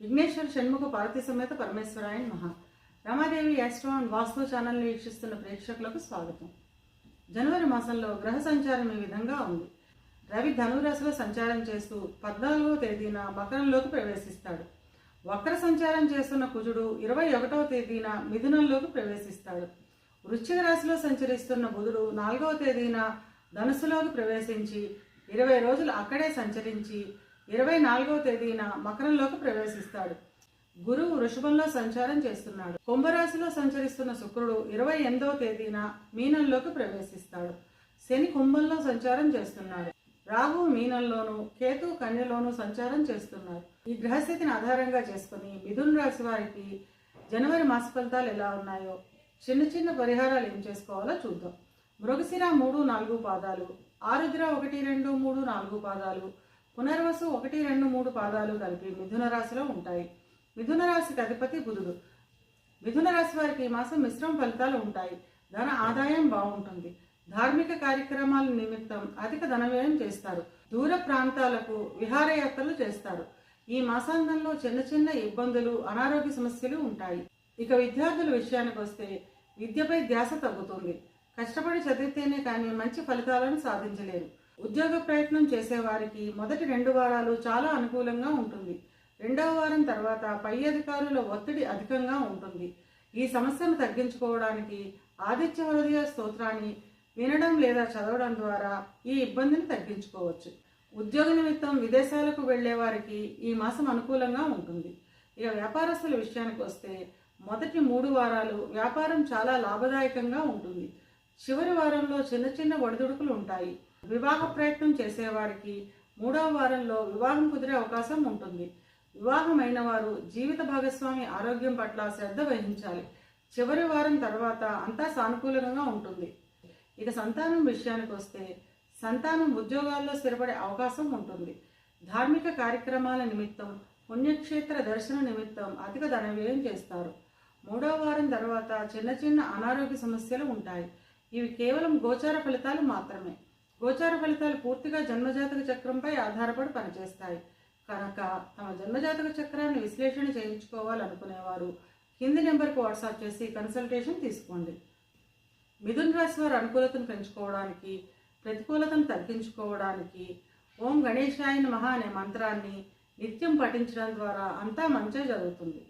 విఘ్నేశ్వర షణ్ముఖ పార్వతీ సమేత పరమేశ్వరాయన్ మహా. Ramadevi astro and వాస్తు ఛానల్ని వీక్షిస్తున్న ప్రేక్షకులకు స్వాగతం. జనవరి మాసంలో గ్రహ సంచారం ఈ విధంగా ఉంది. రవి ధనురాశిలో సంచారం చేస్తూ పద్నాలుగవ తేదీన మకరంలోకి ప్రవేశిస్తాడు. వక్ర సంచారం చేస్తున్న కుజుడు ఇరవై ఒకటవ తేదీన మిథునంలోకి ప్రవేశిస్తాడు. వృశ్చిక రాశిలో సంచరిస్తున్న బుధుడు నాలుగవ తేదీన ధనుసులోకి ప్రవేశించి ఇరవై రోజులు అక్కడే సంచరించి ఇరవై నాలుగవ తేదీన మకరంలోకి ప్రవేశిస్తాడు. గురువు వృషభంలో సంచారం చేస్తున్నాడు. కుంభరాశిలో సంచరిస్తున్న శుక్రుడు ఇరవై ఎనిమిదవ తేదీన మీనంలోకి ప్రవేశిస్తాడు. శని కుంభంలో సంచారం చేస్తున్నాడు. రాహు మీనంలోను కేతు కన్యలోను సంచారం చేస్తున్నారు. ఈ గ్రహస్థితిని ఆధారంగా చేసుకుని మిథున రాశి వారికి జనవరి మాస ఫలితాలు ఎలా ఉన్నాయో చిన్న చిన్న పరిహారాలు ఏం చేసుకోవాలో చూద్దాం. మృగశిర మూడు నాలుగు పాదాలు. ఆరుద్ర ఒకటి రెండు మూడు నాలుగు పాదాలు. పునర్వసు ఒకటి రెండు మూడు పాదాలు కలిపి మిథున రాశిలో ఉంటాయి. మిథున రాశికి అధిపతి బుధుడు. మిథున రాశి వారికి ఈ మాసం మిశ్రమ ఫలితాలు ఉంటాయి. ధన ఆదాయం బాగుంటుంది. ధార్మిక కార్యక్రమాల నిమిత్తం అధిక ధన వ్యయం చేస్తారు. దూర ప్రాంతాలకు విహారయాత్రలు చేస్తారు. ఈ మాసాంతంలో చిన్న చిన్న ఇబ్బందులు అనారోగ్య సమస్యలు ఉంటాయి. ఇక విద్యార్థుల విషయానికి వస్తే విద్యపై ధ్యాస తగ్గుతుంది. కష్టపడి చదివితేనే కానీ మంచి ఫలితాలను సాధించలేరు. ఉద్యోగ ప్రయత్నం చేసేవారికి మొదటి రెండు వారాలు చాలా అనుకూలంగా ఉంటుంది. రెండవ వారం తర్వాత పై అధికారుల ఒత్తిడి అధికంగా ఉంటుంది. ఈ సమస్యను తగ్గించుకోవడానికి ఆదిత్య హృదయ స్తోత్రాన్ని వినడం లేదా చదవడం ద్వారా ఈ ఇబ్బందిని తగ్గించుకోవచ్చు. ఉద్యోగ నిమిత్తం విదేశాలకు వెళ్ళే వారికి ఈ మాసం అనుకూలంగా ఉంటుంది. ఇక వ్యాపారస్తుల విషయానికి వస్తే మొదటి మూడు వారాలు వ్యాపారం చాలా లాభదాయకంగా ఉంటుంది. చివరి వారంలో చిన్న చిన్న ఒడిదుడుకులు ఉంటాయి. వివాహ ప్రయత్నం చేసేవారికి మూడవ వారంలో వివాహం కుదిరే అవకాశం ఉంటుంది. వివాహమైన వారు జీవిత భాగస్వామి ఆరోగ్యం పట్ల శ్రద్ధ వహించాలి. చివరి వారం తర్వాత అంతా సానుకూలంగా ఉంటుంది. ఇక సంతానం విషయానికి వస్తే సంతానం ఉద్యోగాల్లో స్థిరపడే అవకాశం ఉంటుంది. ధార్మిక కార్యక్రమాల నిమిత్తం పుణ్యక్షేత్ర దర్శన నిమిత్తం అధిక ధన వ్యయం చేస్తారు. మూడో వారం తర్వాత చిన్న చిన్న అనారోగ్య సమస్యలు ఉంటాయి. ఇవి కేవలం గోచార ఫలితాలు మాత్రమే. గోచార ఫలితాలు పూర్తిగా జన్మజాతక చక్రంపై ఆధారపడి పనిచేస్తాయి. కనుక తమ జన్మజాతక చక్రాన్ని విశ్లేషణ చేయించుకోవాలనుకునేవారు కింది నెంబర్కి వాట్సాప్ చేసి కన్సల్టేషన్ తీసుకోండి. మిథున్ రాశి వారి అనుకూలతను పెంచుకోవడానికి ప్రతికూలతను తగ్గించుకోవడానికి ఓం గణేశాయన మహా అనే మంత్రాన్ని నిత్యం పఠించడం ద్వారా అంతా మంచి జరుగుతుంది.